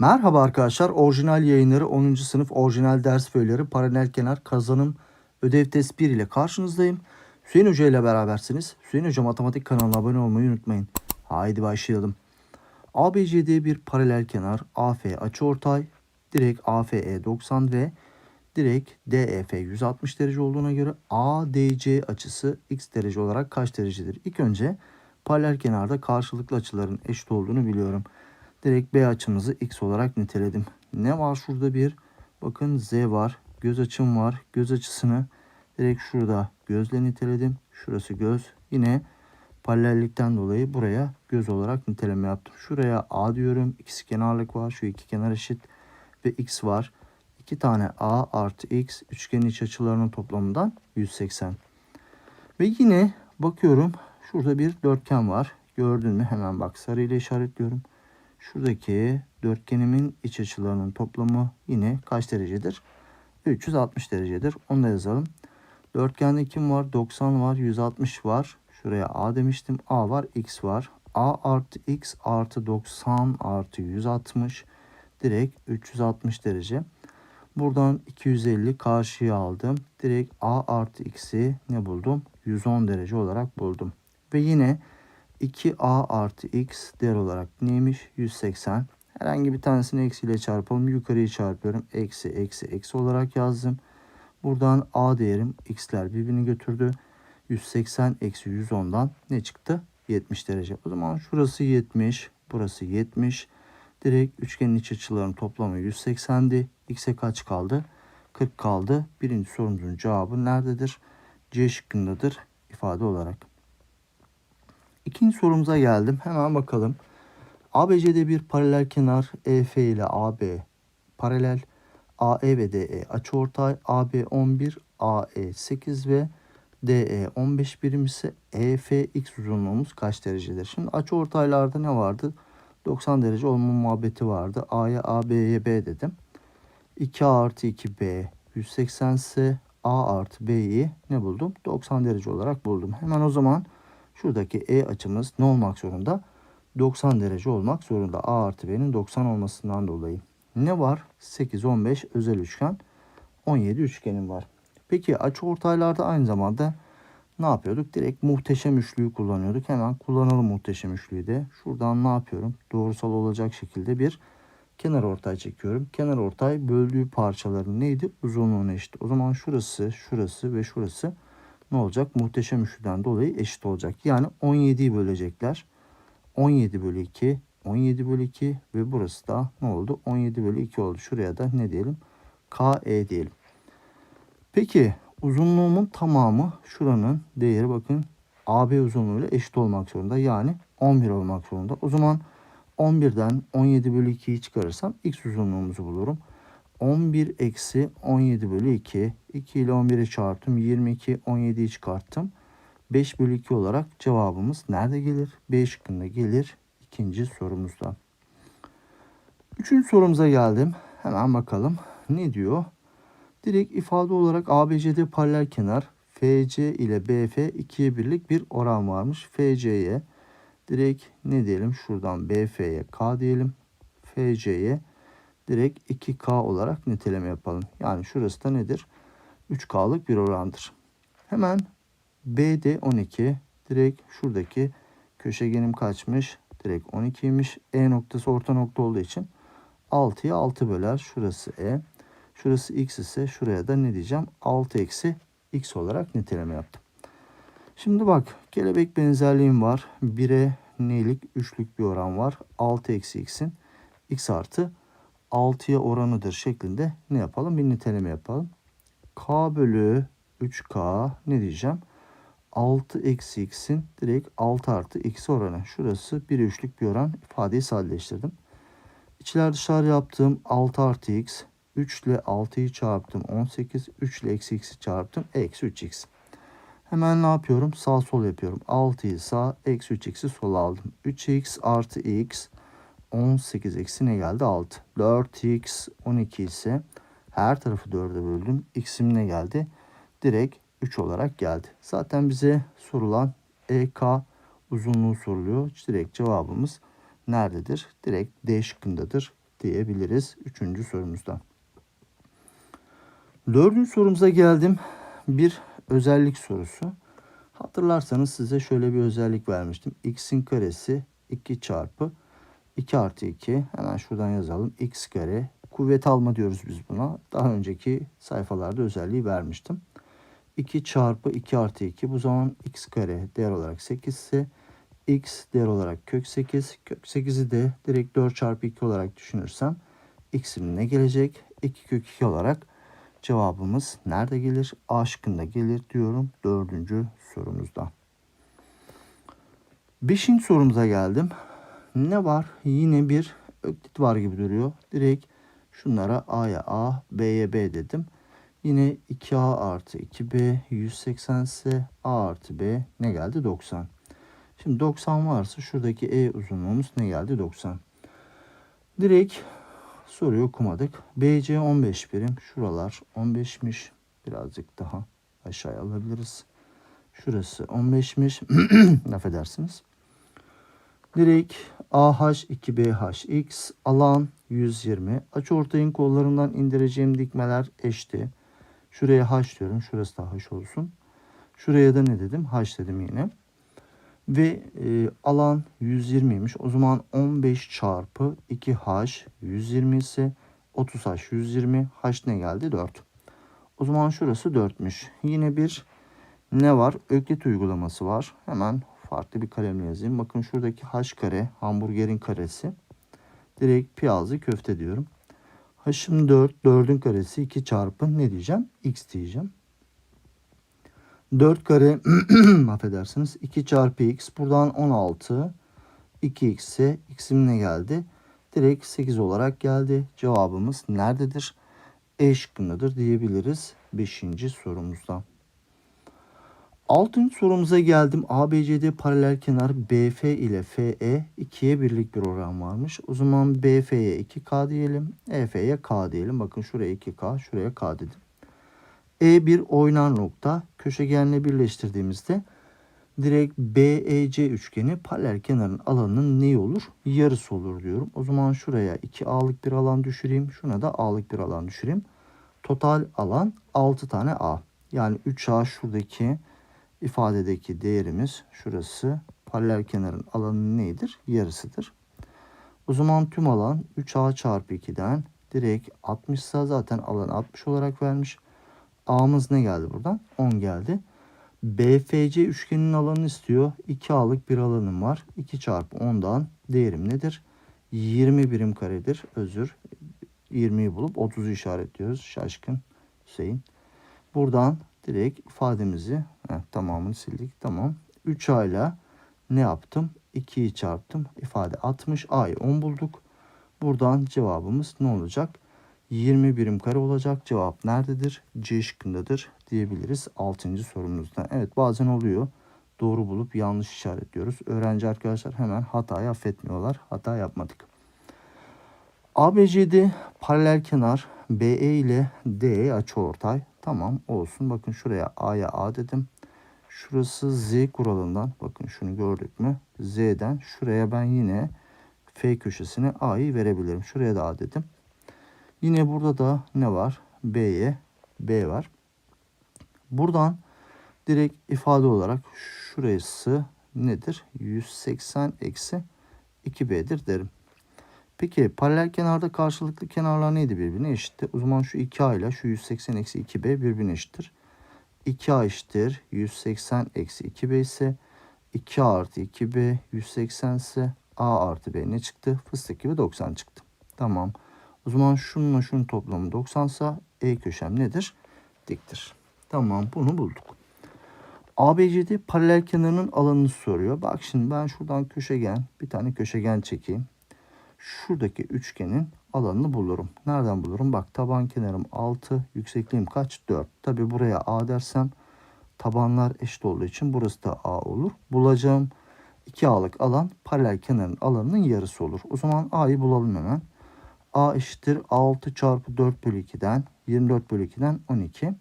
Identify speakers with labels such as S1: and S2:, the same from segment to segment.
S1: Merhaba arkadaşlar. Orijinal yayınları 10. sınıf orijinal ders bölümleri paralel kenar kazanım ödev test 1 ile karşınızdayım. Hüseyin Hoca ile berabersiniz. Hüseyin Hoca matematik kanalına abone olmayı unutmayın. Haydi başlayalım. ABCD bir paralel kenar AF açıortay direkt AFE 90 ve direkt DEF 160 derece olduğuna göre ADC açısı x derece olarak kaç derecedir? İlk önce paralel kenarda karşılıklı açıların eşit olduğunu biliyorum. Direkt B açımızı x olarak niteledim. Ne var şurada bir? Bakın z var. Göz açım var. Göz açısını direkt şurada gözle niteledim. Şurası göz. Yine paralellikten dolayı buraya göz olarak niteleme yaptım. Şuraya A diyorum. İkisi kenarlık var. Şu iki kenar eşit. Ve x var. 2 tane A artı x üçgenin iç açılarının toplamından 180. Ve yine bakıyorum şurada bir dörtgen var. Gördün mü? Hemen bak sarıyla işaretliyorum. Şuradaki dörtgenimin iç açılarının toplamı yine kaç derecedir? 360 derecedir. Onu da yazalım. Dörtgende kim var? 90 var, 160 var. Şuraya A demiştim. A var, X var. A artı X artı 90 artı 160 direkt 360 derece. Buradan 250 karşıya aldım. Direkt A artı X'i ne buldum? 110 derece olarak buldum. Ve yine 2A artı X değer olarak neymiş? 180. Herhangi bir tanesini eksiyle çarpalım. Yukarıyı çarpıyorum. Eksi, eksi, eksi olarak yazdım. Buradan A değerim X'ler birbirini götürdü. 180 eksi 110'dan ne çıktı? 70 derece. O zaman şurası 70, burası 70. Direkt üçgenin iç açılarının toplamı 180'di. X'e kaç kaldı? 40 kaldı. Birinci sorumuzun cevabı nerededir? C şıkkındadır ifade olarak. İkinci sorumuza geldim. Hemen bakalım. ABC'de bir paralel kenar EF ile AB paralel. AE ve DE açıortay. AB 11, AE 8 ve DE 15 birim ise EFX uzunluğumuz kaç derecedir? Şimdi açıortaylarda ne vardı? 90 derece olma muhabbeti vardı. A'ya A, B'ye B dedim. 2A artı 2B 180 ise A artı B'yi ne buldum? 90 derece olarak buldum. Hemen o zaman şuradaki E açımız ne olmak zorunda? 90 derece olmak zorunda. A artı B'nin 90 olmasından dolayı. Ne var? 8, 15 özel üçgen. 17 üçgenim var. Peki açı ortaylarda aynı zamanda ne yapıyorduk? Direkt muhteşem üçlüyü kullanıyorduk. Hemen kullanalım muhteşem üçlüyü de. Şuradan ne yapıyorum? Doğrusal olacak şekilde bir kenar ortay çekiyorum. Kenar ortay böldüğü parçaların neydi? Uzunluğuna eşit. O zaman şurası, şurası ve şurası ne olacak? Muhteşem üçlüden dolayı eşit olacak. Yani 17'yi bölecekler. 17 bölü 2, 17 bölü 2 ve burası da ne oldu? 17 bölü 2 oldu. Şuraya da ne diyelim? KE diyelim. Peki uzunluğumun tamamı şuranın değeri bakın AB uzunluğuyla eşit olmak zorunda. Yani 11 olmak zorunda. O zaman 11'den 17 bölü 2'yi çıkarırsam x uzunluğumuzu bulurum. 11 eksi 17 bölü 2. 2 ile 11'i çarptım. 22, 17'yi çıkarttım. 5 bölü 2 olarak cevabımız nerede gelir? B şıkkında gelir ikinci sorumuzda. Üçüncü sorumuza geldim. Hemen bakalım. Ne diyor? Direkt ifade olarak ABCD paralel kenar FC ile BF ikiye birlik bir oran varmış. FC'ye direkt ne diyelim? Şuradan BF'ye K diyelim. FC'ye direkt 2K olarak niteleme yapalım. Yani şurası da nedir? 3K'lık bir orandır. Hemen BD 12 direkt şuradaki köşegenim kaçmış? Direkt 12'ymiş. E noktası orta nokta olduğu için 6'ya 6 böler. Şurası E. Şurası X ise şuraya da ne diyeceğim? 6 eksi X olarak niteleme yaptım. Şimdi bak kelebek benzerliğim var. 1'e nelik? Üçlük bir oran var. 6 eksi X'in X artı 6'ya oranıdır şeklinde ne yapalım? Bir niteleme yapalım. K bölü 3K ne diyeceğim? 6 eksi x'in direkt 6 artı x oranı. Şurası bir üçlük bir oran ifadeyi sadeleştirdim. İçler dışarı yaptığım 6 artı x. 3 ile 6'yı çarptım 18. 3 ile eksi x'i çarptım. Eksi 3x. Hemen ne yapıyorum? Sağ sol yapıyorum. 6'yı sağ, eksi 3x'i sola aldım. 3x artı x 18 eksi ne geldi? 6. 4x 12 ise her tarafı 4'e böldüm. X'im ne geldi? Direkt 3 olarak geldi. Zaten bize sorulan EK uzunluğu soruluyor. Direkt cevabımız nerededir? Direkt D şıkkındadır. diyebiliriz. Üçüncü sorumuzda. Dördüncü sorumuza geldim. Bir özellik sorusu. Hatırlarsanız size şöyle bir özellik vermiştim. x'in karesi 2 çarpı 2 artı 2. Hemen şuradan yazalım. x kare. Kuvvet alma diyoruz biz buna. Daha önceki sayfalarda özelliği vermiştim. 2 çarpı 2 artı 2. Bu zaman x kare değer olarak 8 ise x değer olarak kök 8. Kök 8'i de direkt 4 çarpı 2 olarak düşünürsem x'im ne gelecek? 2 kök 2 olarak cevabımız nerede gelir? A şıkkında gelir diyorum dördüncü sorumuzda. Beşinci sorumuza geldim. Ne var? Yine bir öklit var gibi duruyor. Direkt şunlara A'ya A, B'ye B dedim. Yine 2A artı 2B 180 ise A artı B ne geldi? 90. Şimdi 90 varsa şuradaki E uzunluğumuz ne geldi? 90. Direkt soruyu okumadık. BC 15 birim. Şuralar 15'miş. Birazcık daha aşağıya alabiliriz. Şurası 15'miş. Affedersiniz. Direkt AH 2BHX alan 120. Açıortayın kollarından indireceğim dikmeler eşti. Şuraya H diyorum. Şurası da H olsun. Şuraya da ne dedim? H dedim yine. Ve e, alan 120'ymiş. O zaman 15 çarpı 2H 120 ise 30H 120. H ne geldi? 4. O zaman şurası 4'müş. Yine bir ne var? Öklit uygulaması var. Hemen farklı bir kalemle yazayım. Bakın şuradaki H kare hamburgerin karesi. Direkt piyazlı köfte diyorum. H'ım 4. 4'ün karesi 2 çarpı ne diyeceğim? X diyeceğim. 4 kare affedersiniz 2 çarpı x buradan 16 2x ise x'im ne geldi? Direkt 8 olarak geldi. Cevabımız nerededir? E şıkkındadır diyebiliriz 5. sorumuzda. 6. sorumuza geldim. ABCD paralel kenar BF ile FE 2'ye birlik bir oran varmış. O zaman BF'ye 2K diyelim. EF'ye K diyelim. Bakın şuraya 2K, şuraya K dedim. E bir oynar nokta köşegenle birleştirdiğimizde direkt BEC üçgeni paralel kenarın alanının neyi olur? Yarısı olur diyorum. O zaman şuraya 2A'lık bir alan düşüreyim. Şuna da A'lık bir alan düşüreyim. Total alan 6 tane A. Yani 3A şuradaki ifadedeki değerimiz şurası. Paralel kenarın alanı neydir? Yarısıdır. O zaman tüm alan 3A çarpı 2'den direkt 60 ise zaten alan 60 olarak vermiş. A'mız ne geldi buradan? 10 geldi. BFC üçgeninin alanını istiyor. 2A'lık bir alanım var. 2 çarpı 10'dan değerim nedir? 20 birim karedir. Özür. 20'yi bulup 30'u işaretliyoruz. Şaşkın Hüseyin. Buradan direkt ifademizi heh, tamamını sildik. Tamam. 3A ile ne yaptım? 2'yi çarptım. İfade 60. A'yı 10 bulduk. Buradan cevabımız ne olacak? 20 birim kare olacak. Cevap nerededir? C şıkkındadır diyebiliriz 6. sorumuzda. Evet bazen oluyor. Doğru bulup yanlış işaretliyoruz. Öğrenci arkadaşlar hemen hatayı affetmiyorlar. Hata yapmadık. ABCD paralel kenar BE ile DE açıortay. Tamam olsun. Bakın şuraya A'ya A dedim. Şurası Z kuralından. Bakın şunu gördük mü? Z'den şuraya ben yine F köşesine A'yı verebilirim. Şuraya da A dedim. Yine burada da ne var? B'ye B var. Buradan direkt ifade olarak şurası nedir? 180 eksi 2B'dir derim. Peki paralel kenarda karşılıklı kenarlar neydi birbirine eşitti? O zaman şu 2A ile şu 180 eksi 2B birbirine eşittir. 2A eşittir 180 eksi 2B ise 2A artı 2B 180 ise A artı B ne çıktı? Fıstık gibi 90 çıktı. Tamam. O zaman şununla şunun toplamı 90 ise E köşem nedir? Diktir. Tamam bunu bulduk. ABCD paralel kenarının alanını soruyor. Bak şimdi ben şuradan köşegen bir tane köşegen çekeyim. Şuradaki üçgenin alanını bulurum. Nereden bulurum? Bak taban kenarım 6, yüksekliğim kaç? 4. Tabi buraya A dersem tabanlar eşit olduğu için burası da A olur. Bulacağım 2A'lık alan paralel kenarın alanının yarısı olur. O zaman A'yı bulalım hemen. A eşittir 6 çarpı 4 bölü 2'den 24 bölü 2'den 12.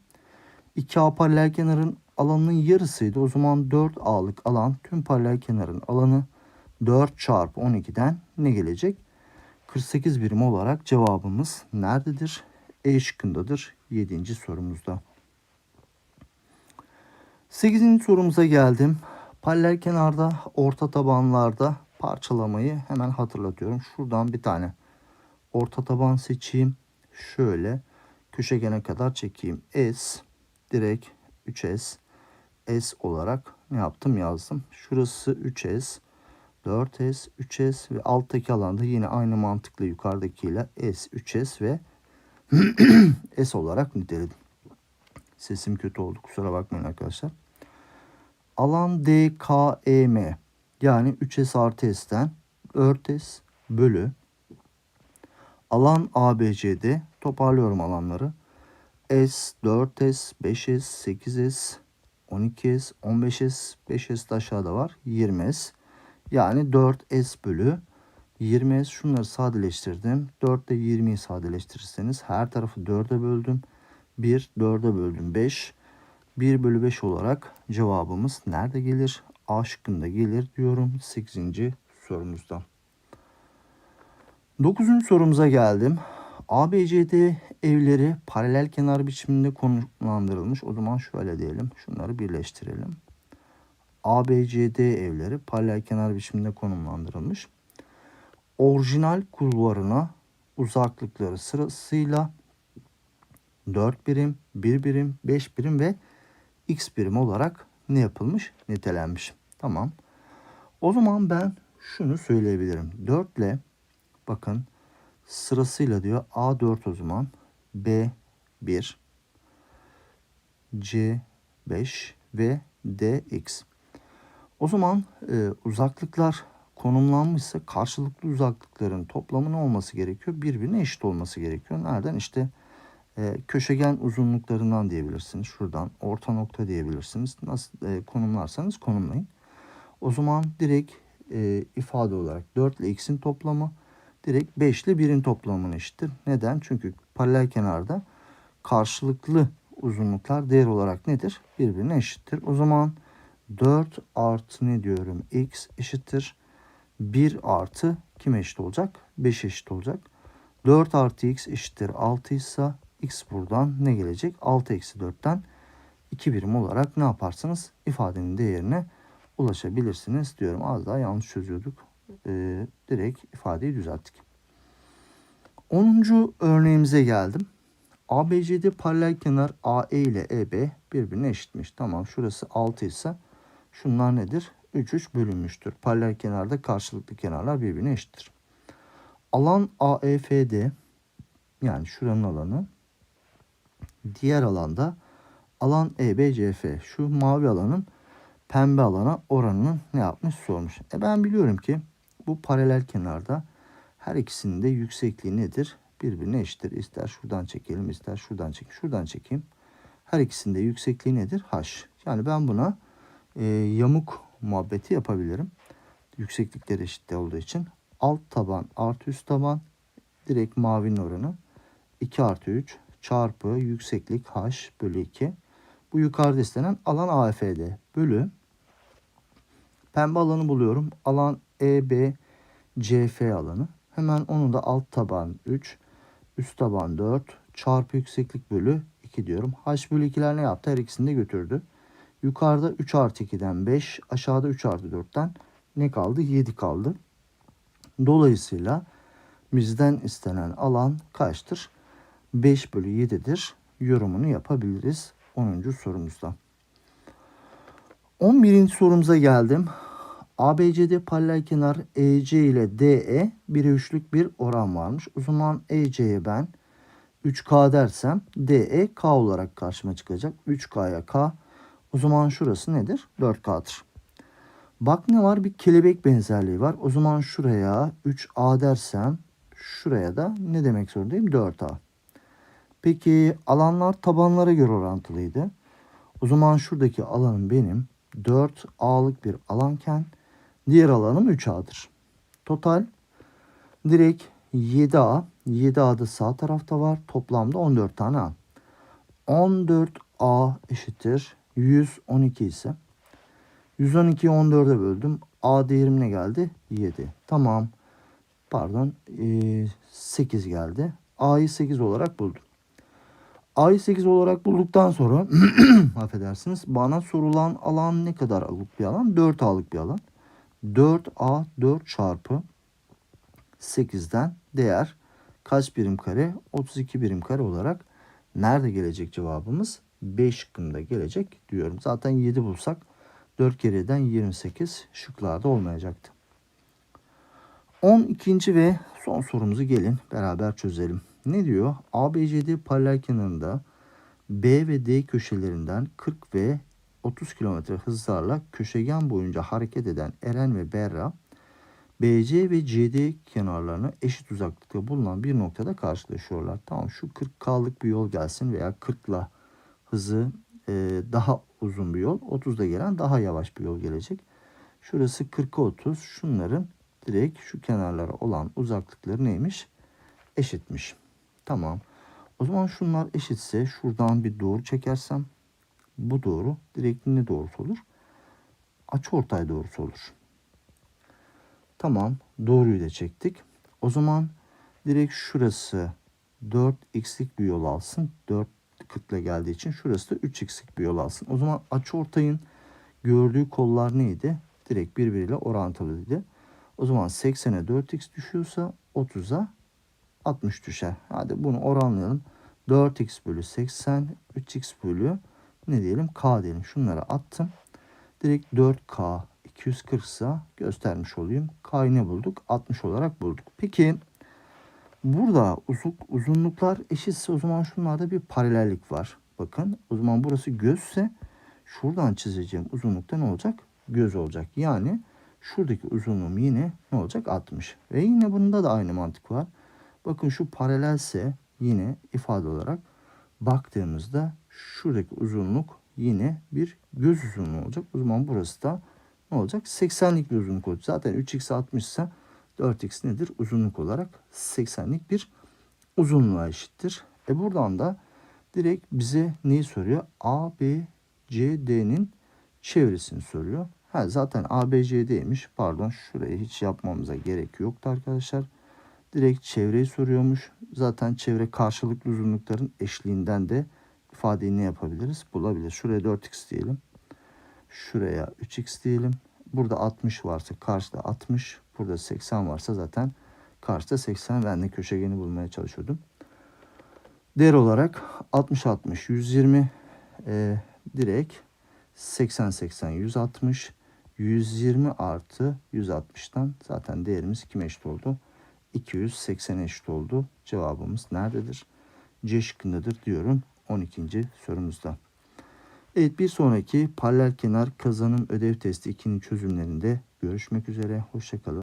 S1: 2A paralel kenarın alanının yarısıydı. O zaman 4A'lık alan tüm paralel kenarın alanı 4 çarpı 12'den ne gelecek? 48 birim olarak cevabımız nerededir? E şıkkındadır 7. sorumuzda. 8. sorumuza geldim. Paralel kenarda, orta tabanlarda parçalamayı hemen hatırlatıyorum. Şuradan bir tane orta taban seçeyim. Şöyle köşegene kadar çekeyim. S direkt 3S S olarak ne yaptım yazdım. Şurası 3S 4S 3S ve alttaki alanda yine aynı mantıkla yukarıdakiyle S 3S ve S olarak niteledim. Sesim kötü oldu kusura bakmayın arkadaşlar. Alan DKEM yani 3S artı S'ten 4S bölü alan ABCD toparlıyorum alanları. S, 4S, 5S, 8S, 12S, 15S, 5S de aşağıda var. 20S. Yani 4S bölü 20S şunları sadeleştirdim. 4 ile 20'yi sadeleştirirseniz her tarafı 4'e böldüm. 1, 4'e böldüm 5. 1 bölü 5 olarak cevabımız nerede gelir? A şıkkında gelir diyorum 8. sorumuzda. 9. sorumuza geldim. ABCD evleri paralel kenar biçiminde konumlandırılmış. O zaman şöyle diyelim. Şunları birleştirelim. ABCD evleri paralel kenar biçiminde konumlandırılmış. Orijinal kulvarına uzaklıkları sırasıyla 4 birim, 1 birim, 5 birim ve x birim olarak ne yapılmış? Nitelenmiş. Tamam. O zaman ben şunu söyleyebilirim. 4 ile bakın sırasıyla diyor A4 o zaman B1 C5 ve DX. O zaman e, uzaklıklar konumlanmışsa karşılıklı uzaklıkların toplamı ne olması gerekiyor? Birbirine eşit olması gerekiyor. Nereden? İşte e, köşegen uzunluklarından diyebilirsiniz. Şuradan orta nokta diyebilirsiniz. Nasıl e, konumlarsanız konumlayın. O zaman direkt e, ifade olarak 4 ile x'in toplamı direkt 5 ile 1'in toplamına eşittir. Neden? Çünkü paralel kenarda karşılıklı uzunluklar değer olarak nedir? Birbirine eşittir. O zaman 4 artı ne diyorum? x eşittir. 1 artı kim eşit olacak? 5 eşit olacak. 4 artı x eşittir 6 ise x buradan ne gelecek? 6 eksi 4'ten 2 birim olarak ne yaparsınız? İfadenin değerine ulaşabilirsiniz diyorum. Az daha yanlış çözüyorduk. Ee, direkt ifadeyi düzelttik. 10. örneğimize geldim. ABCD paralel kenar AE ile EB birbirine eşitmiş. Tamam şurası 6 ise şunlar nedir? 3 3 bölünmüştür. Paralel kenarda karşılıklı kenarlar birbirine eşittir. Alan AEFD yani şuranın alanı diğer alanda alan EBCF şu mavi alanın pembe alana oranını ne yapmış sormuş. E ben biliyorum ki bu paralel kenarda her ikisinin de yüksekliği nedir? Birbirine eşittir. İster şuradan çekelim ister şuradan çekeyim. Şuradan çekeyim. Her ikisinin de yüksekliği nedir? H. Yani ben buna e, yamuk muhabbeti yapabilirim. Yükseklikleri eşit olduğu için. Alt taban artı üst taban direkt mavinin oranı 2 artı 3 çarpı yükseklik h bölü 2. Bu yukarıda istenen alan AFD bölü pembe alanı buluyorum. Alan EB CF alanı. Hemen onu da alt taban 3 üst taban 4 çarpı yükseklik bölü 2 diyorum. H bölü 2'ler ne yaptı? Her ikisini de götürdü. Yukarıda 3 artı 2'den 5 aşağıda 3 artı 4'ten ne kaldı? 7 kaldı. Dolayısıyla bizden istenen alan kaçtır? 5 bölü 7'dir. Yorumunu yapabiliriz 10. sorumuzda. 11. sorumuza geldim. ABCD paralel kenar EC ile DE 1'e 3'lük bir oran varmış. O zaman EC'ye ben 3K dersem DE K olarak karşıma çıkacak. 3K'ya K. O zaman şurası nedir? 4K'dır. Bak ne var? Bir kelebek benzerliği var. O zaman şuraya 3A dersem şuraya da ne demek zorundayım? 4A. Peki alanlar tabanlara göre orantılıydı. O zaman şuradaki alanım benim 4A'lık bir alanken diğer alanım 3A'dır. Total direkt 7A. 7A'da sağ tarafta var. Toplamda 14 tane A. 14A eşittir 112 ise 112'yi 14'e böldüm. A değerim ne geldi? 7. Tamam. Pardon e, 8 geldi. A'yı 8 olarak buldum. A'yı 8 olarak bulduktan sonra affedersiniz bana sorulan alan ne kadar alık bir alan? 4 A'lık bir alan. 4A 4 çarpı 8'den değer kaç birim kare? 32 birim kare olarak nerede gelecek cevabımız? 5 şıkkında gelecek diyorum. Zaten 7 bulsak 4 kereden 28 şıklarda olmayacaktı. 12. ve son sorumuzu gelin beraber çözelim. Ne diyor? ABCD paralel kenarında B ve D köşelerinden 40 ve 30 km hızlarla köşegen boyunca hareket eden Eren ve Berra BC ve CD kenarlarına eşit uzaklıkta bulunan bir noktada karşılaşıyorlar. Tamam şu 40K'lık bir yol gelsin veya 40'la hızı e, daha uzun bir yol. 30'da gelen daha yavaş bir yol gelecek. Şurası 40'a 30. Şunların direkt şu kenarlara olan uzaklıkları neymiş? Eşitmiş. Tamam. O zaman şunlar eşitse şuradan bir doğru çekersem bu doğru direkt ne doğrusu olur? Açıortay doğrusu olur. Tamam. Doğruyu da çektik. O zaman direkt şurası 4x'lik bir yol alsın. 4 40 ile geldiği için şurası da 3x'lik bir yol alsın. O zaman açıortayın gördüğü kollar neydi? Direkt birbiriyle orantılıydı. O zaman 80'e 4x düşüyorsa 30'a 60 düşer. Hadi bunu oranlayalım. 4x bölü 80, 3x bölü ne diyelim k diyelim. Şunları attım. Direkt 4k 240 ise göstermiş olayım. K'yı ne bulduk? 60 olarak bulduk. Peki burada uzun, uzunluklar eşitse o zaman şunlarda bir paralellik var. Bakın o zaman burası gözse şuradan çizeceğim uzunlukta ne olacak? Göz olacak. Yani şuradaki uzunluğum yine ne olacak? 60. Ve yine bunda da aynı mantık var. Bakın şu paralelse yine ifade olarak baktığımızda şuradaki uzunluk yine bir göz uzunluğu olacak. O zaman burası da ne olacak? 80'lik bir uzunluk olacak. Zaten 3x 60 ise 4x nedir? Uzunluk olarak 80'lik bir uzunluğa eşittir. E buradan da direkt bize neyi soruyor? A, B, C, D'nin çevresini soruyor. Ha, zaten A, B, C'deymiş. Pardon şurayı hiç yapmamıza gerek yoktu arkadaşlar. Direkt çevreyi soruyormuş. Zaten çevre karşılıklı uzunlukların eşliğinden de ifadeyi ne yapabiliriz? Bulabiliriz. Şuraya 4x diyelim. Şuraya 3x diyelim. Burada 60 varsa karşıda 60. Burada 80 varsa zaten karşıda 80. Ben de köşegeni bulmaya çalışıyordum. Değer olarak 60 60 120 e, direkt 80 80 160 120 artı 160'tan zaten değerimiz kime eşit oldu? 280 eşit oldu. Cevabımız nerededir? C şıkkındadır diyorum 12. sorumuzda. Evet bir sonraki paralel kenar kazanım ödev testi 2'nin çözümlerinde görüşmek üzere. Hoşçakalın.